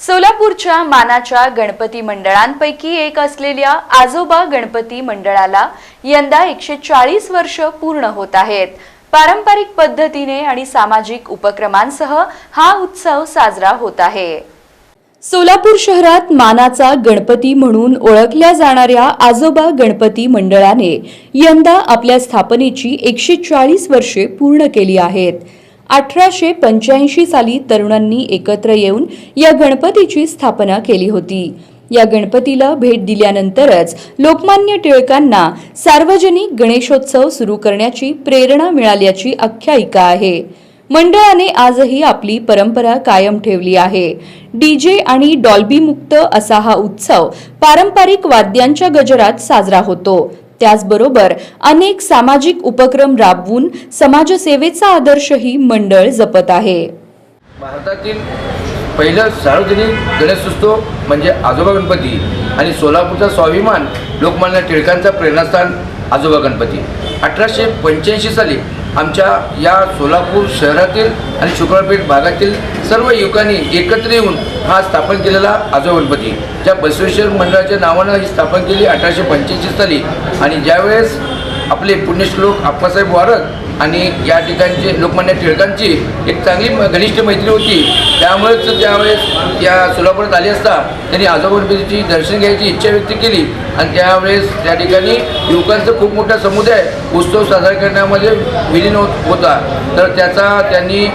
सोलापूरच्या मानाच्या गणपती मंडळांपैकी एक असलेल्या आजोबा गणपती मंडळाला यंदा एकशे चाळीस वर्ष पूर्ण होत आहेत. पारंपरिक पद्धतीने आणि सामाजिक उपक्रमांसह हा उत्सव साजरा होत आहे. सोलापूर शहरात मानाचा गणपती म्हणून ओळखल्या जाणाऱ्या आजोबा गणपती मंडळाने यंदा आपल्या स्थापनेची एकशे चाळीस वर्षे पूर्ण केली आहेत. अठराशे पंच्याऐंशी साली तरुणांनी एकत्र येऊन या गणपतीची स्थापना केली होती. या गणपतीला भेट दिल्यानंतरच लोकमान्य टिळकांना सार्वजनिक गणेशोत्सव सुरू करण्याची प्रेरणा मिळाल्याची आख्यायिका आहे. मंडळाने आजही आपली परंपरा कायम ठेवली आहे. डीजे आणि डॉल्बीमुक्त असा हा उत्सव पारंपरिक वाद्यांच्या गजरात साजरा होतो. त्याचबरोबर अनेक सामाजिक उपक्रम राबवून समाजसेवेचा आदर्शही मंडळ जपत आहे. भारतातील पहिलं सार्वजनिक गणेशोत्सव म्हणजे आजोबा गणपती आणि सोलापूरचा स्वाभिमान लोकमान्य टिळकांचा प्रेरणास्थान आजोबा गणपती. अठराशे पंच्याऐंशी साली आमच्या या सोलापूर शहरातील आणि शुक्रवारपेठ भागातील सर्व युवकांनी एकत्र येऊन हा स्थापन केलेला आजो गणपती. ज्या बसवेश्वर मंडळाच्या नावानं ही स्थापन केली अठराशे पंच्याऐंशी साली. आणि ज्यावेळेस आपले पुण्यश्लोक आप्पासाहेब वारक आणि या ठिकाणचे लोकमान्य टिळकांची एक चांगली घनिष्ठ मैत्री होती. त्यामुळेच त्यावेळेस या सोलापुरात आले असता त्यांनी आजोबा दर्शन घ्यायची इच्छा व्यक्त केली. आणि त्यावेळेस त्या ठिकाणी युवकांचा खूप मोठा समुदाय उत्सव साजरा करण्यामध्ये विलीन होत होता. तर त्याचा त्यांनी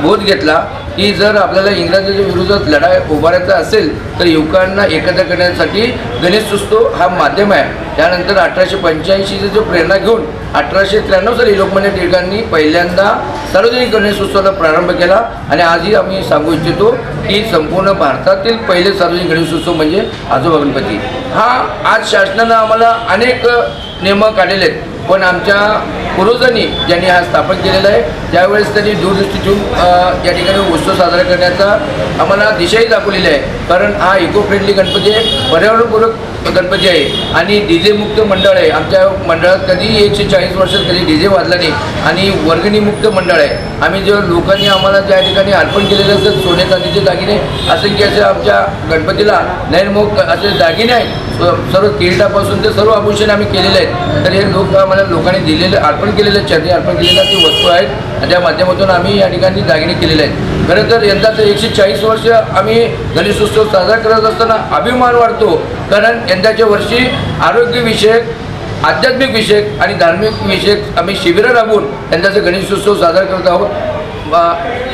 बोध घेतला. की जर आपल्याला इंग्रजांच्या विरोधात लढाई उभारायचा असेल तर युवकांना एकत्र करण्यासाठी गणेशोत्सव हा माध्यम आहे. त्यानंतर अठराशे पंच्याऐंशीचा जो प्रेरणा घेऊन अठराशे त्र्याण्णव साली लोकमान्य टिळकांनी पहिल्यांदा सार्वजनिक गणेश उत्सवाला प्रारंभ केला. आणि आजही आम्ही सांगू इच्छितो की संपूर्ण भारतातील पहिले सार्वजनिक गणेशोत्सव म्हणजे आजोबा गणपती. हा आज शासनानं आम्हाला अनेक नियम काढलेले आहेत. पण आमच्या पूर्वजांनी ज्यांनी हा स्थापन केलेला आहे. त्यावेळेस त्यांनी दूरदृष्टी ठेवून या ठिकाणी उत्सव साजरा करण्याचा आम्हाला दिशाही दाखवलेली आहे. कारण हा इको फ्रेंडली गणपती आहे. पर्यावरणपूरक गणपती आहे. आणि डी जे मुक्त मंडळ आहे. आमच्या मंडळात कधीही एकशे चाळीस वर्षात कधी डी जे वाजला नाही. आणि वर्गणीमुक्त मंडळ आहे. आम्ही जेव्हा लोकांनी आम्हाला ज्या ठिकाणी अर्पण केलेले असतात सोने चांदीचे दागिने असंख्य असे आमच्या गणपतीला नैनमोग असे दागिने आहेत. सर्व किरीटापासून ते सर्व आभूषण आम्ही केलेले आहेत. तर हे लोक आम्हाला लोकांनी दिलेले अर्पण अर्पण केलेल्या चरणी अर्पण केलेल्या ती वस्तू आहेत. आणि त्या माध्यमातून आम्ही या ठिकाणी दागिने केलेले आहेत. खरं तर यंदाचं एकशे चाळीस वर्ष आम्ही गणेशोत्सव साजरा करत असताना अभिमान वाढतो. कारण यंदाच्या वर्षी आरोग्यविषयक आध्यात्मिक विषयक आणि धार्मिक विषयक आम्ही शिबिरं राबवून यंदाचा गणेशोत्सव साजरा करत आहोत.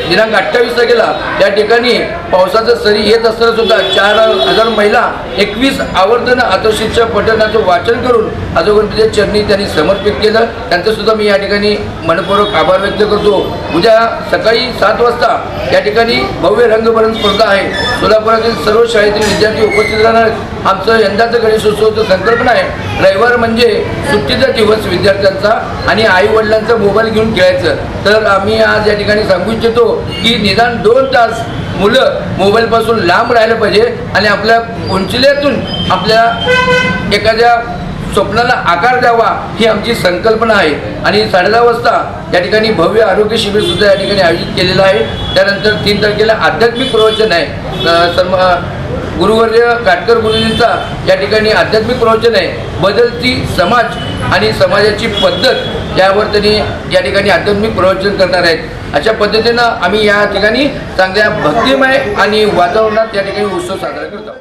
दिनांक अठ्ठावीस तारखेला त्या ठिकाणी पावसाचं सरी येत असताना सुद्धा चार हजार महिला एकवीस आवर्तन आतोशीच्या पठणाचं वाचन करून आजोगणपतीच्या चरणी त्यांनी समर्पित केलं. त्यांचं सुद्धा मी या ठिकाणी मनपूर्वक आभार व्यक्त करतो. उद्या सकाळी सात वाजता या ठिकाणी भव्य रंगभरण स्पर्धा आहे. सोलापुरातील सर्व शाळेतील विद्यार्थी उपस्थित राहणार आहेत. आमचं यंदाचं गणेशोत्सवाचं संकल्पना आहे. रविवार म्हणजे सुट्टीचा दिवस विद्यार्थ्यांचा आणि आई वडिलांचा मोबाईल घेऊन खेळायचं. तर आम्ही आज या ठिकाणी सांगू इच्छितो की निदान दोन तास मुलं मोबाईलपासून लांब राहिलं पाहिजे आणि आपल्या उंचल्यातून आपल्या एखाद्या स्वप्नाला आकार द्यावा ही आमची संकल्पना आहे. आणि साडेदहा वाजता या ठिकाणी भव्य आरोग्य शिबिर सुद्धा या ठिकाणी आयोजित केलेलं आहे. त्यानंतर तीन तारखेला आध्यात्मिक प्रवचन आहे. अ, सर्व गुरुवर्य काटकर गुरुजींचा या ठिकाणी आध्यात्मिक प्रवचन आहे. बदलती समाज आणि समाजाची पद्धत यावर त्यांनी या ठिकाणी आध्यात्मिक प्रवचन करणार आहेत. अशा पद्धतीनं आम्ही या ठिकाणी चांगल्या भक्तिमय आणि वातावरणात या ठिकाणी उत्सव साजरा करतो